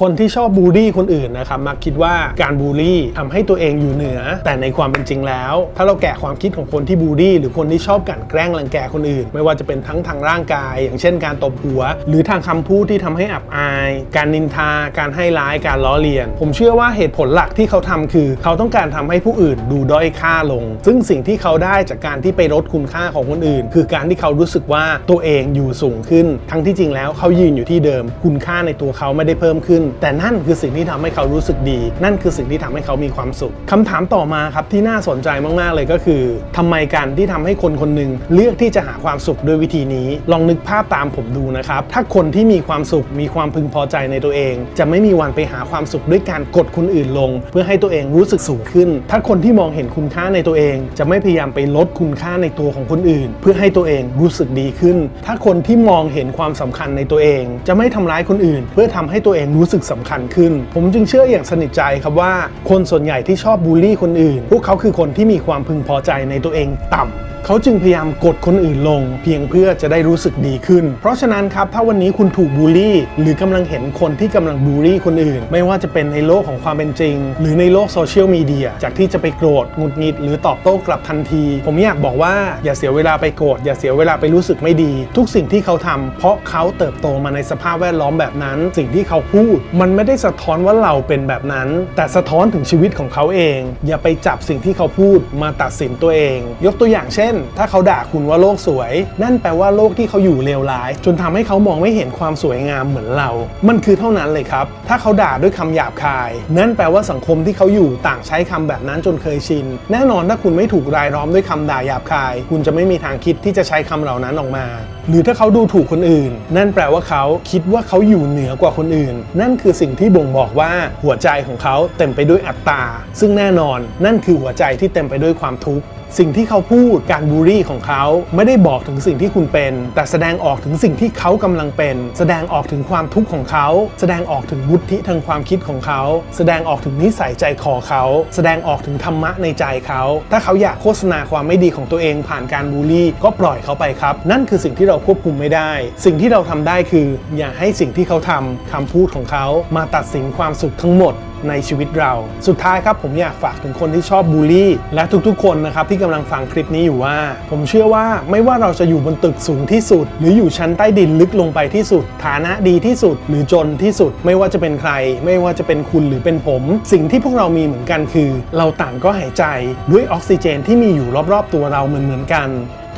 คนที่ชอบบูลลี่คนอื่นนะครับมักคิดว่าการบูลลี่ทำให้ตัวเองอยู่เหนือ แต่ในความเป็นจริงแล้ว ถ้าเราแกะความคิดของคนที่บูลลี่ หรือคนที่ชอบกันแกล้งรังแกคนอื่น ไม่ว่าจะเป็นทั้งทางร่างกาย อย่างเช่นการตบหัว หรือทางคำพูดที่ทำให้อับอาย การนินทา การให้ร้ายการล้อเลียน ผมเชื่อว่าเหตุผลหลักที่เขาทำคือ เขาต้องการทำให้ผู้อื่นดูด้อยค่าลง ซึ่งสิ่งที่เขาได้จากการที่ไปลดคุณค่าของคนอื่น คือการที่เขารู้สึกว่าตัวเองอยู่สูงขึ้น ทั้งที่จริงแล้วเขายืนอยู่ที่เดิม คุณค่าในตัวเขาไม่ได้เพิ่มขึ้นแต่นั่นคือสิ่งที่ทำให้เขารู้สึกดี นั่นคือสิ่งที่ทำให้เขามีความสุขคำถามต่อมาครับที่น่าสนใจมากๆเลยก็คือทำไมการที่ทำให้คนคนหนึ่งเลือกที่จะหาความสุขด้วยวิธีนี้ ลองนึกภาพตามผมดูนะครับ ถ้าคนที่มีความสุขมีความพึงพอใจในตัวเอง จะไม่มีวันไปหาความสุขด้วยการกดคนอื่นลง เพื่อให้ตัวเองรู้สึกสูงขึ้น ถ้าคนที่มองเห็นคุณค่าในตัวเอง จะไม่พยายามไปลดคุณค่าในตัวของคนอื่น เพื่อให้ตัวเองรู้สึกดีขึ้น ถ้าคนที่มองเห็นความสำคัญในตัวเอง จะไม่ทำร้ายคนอื่น เพื่อทำให้ตัวเองรู้สึกสำคัญขึ้น ผมจึงเชื่ออย่างสนิทใจครับว่า คนส่วนใหญ่ที่ชอบบูลลี่คนอื่น พวกเขาคือคนที่มีความพึงพอใจในตัวเองต่ำ เขาจึงพยายามกดคนอื่นลง เพียงเพื่อจะได้รู้สึกดีขึ้น เพราะฉะนั้นครับถ้าวันนี้คุณถูกบูลลี่ หรือกำลังเห็นคนที่กำลังบูลลี่คนอื่น ไม่ว่าจะเป็นในโลกของความเป็นจริง หรือในโลกโซเชียลมีเดียจากที่จะไปโกรธหงุดหงิด หรือตอบโต้กลับทันที ผมอยากบอกว่าอย่าเสียเวลาไปโกรธอย่าเสียเวลาไปรู้สึกไม่ดี ทุกสิ่งที่เขาทำเพราะเขาเติบโตมาในสภาพแวดล้อมแบบนั้น สิ่งที่เขาพูด มันไม่ได้สะท้อนว่าเราเป็นแบบนั้น แต่สะท้อนถึงชีวิตของเขาเอง อย่าไปจับสิ่งที่เขาพูดมาตัดสินตัวเอง ยกตัวอย่างเช่นถ้าเขาด่าคุณว่าโลกสวย นั่นแปลว่าโลกที่เขาอยู่เลวร้าย จนทำให้เขามองไม่เห็นความสวยงามเหมือนเรา มันคือเท่านั้นเลยครับ ถ้าเขาด่าด้วยคำหยาบคาย นั่นแปลว่าสังคมที่เขาอยู่ต่างใช้คำแบบนั้นจนเคยชิน แน่นอนถ้าคุณไม่ถูกรายล้อมด้วยคำด่าหยาบคาย คุณจะไม่มีทางคิดที่จะใช้คำเหล่านั้นออกมา หรือถ้าเขาดูถูกคนอื่น นั่นแปลว่าเขาคิดว่าเขาอยู่เหนือกว่าคนอื่น นั่นคือสิ่งที่บ่งบอกว่าหัวใจของเขาเต็มไปด้วยอัตตา ซึ่งแน่นอนนั่นคือหัวใจที่เต็มไปด้วยความทุกข์สิ่งที่เขาพูดการบูลลี่ของเขาไม่ได้บอกถึงสิ่งที่คุณเป็น แต่แสดงออกถึงสิ่งที่เขากำลังเป็น แสดงออกถึงความทุกข์ของเขา แสดงออกถึงวุฒิทางความคิดของเขา แสดงออกถึงนิสัยใจคอเขา แสดงออกถึงธรรมะในใจเขา ถ้าเขาอยากโฆษณาความไม่ดีของตัวเองผ่านการบูลลี่ ก็ปล่อยเขาไปครับ นั่นคือสิ่งที่เราควบคุมไม่ได้ สิ่งที่เราทำได้คือ อย่าให้สิ่งที่เขาทำคำพูดของเขา มาตัดสินความสุขทั้งหมด ในชีวิตเรา สุดท้ายครับผมอยากฝากถึงคนที่ชอบบูลลี่ และทุกๆ คนนะครับที่กำลังฟังคลิปนี้อยู่ว่า ผมเชื่อว่าไม่ว่าเราจะอยู่บนตึกสูงที่สุด หรืออยู่ชั้นใต้ดินลึกลงไปที่สุด ฐานะดีที่สุด หรือจนที่สุด ไม่ว่าจะเป็นใคร ไม่ว่าจะเป็นคุณหรือเป็นผม สิ่งที่พวกเรามีเหมือนกันคือ เราต่างก็หายใจด้วยออกซิเจนที่มีอยู่รอบๆ ตัวเราเหมือนๆกัน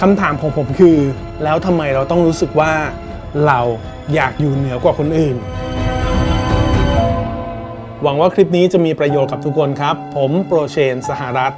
คำถามของผมคือ แล้วทำไมเราต้องรู้สึกว่า เราอยากอยู่เหนือกว่าคนอื่น หวังว่าคลิปนี้จะมีประโยชน์กับทุกคนครับ ผมโปรเชน สหรัฐ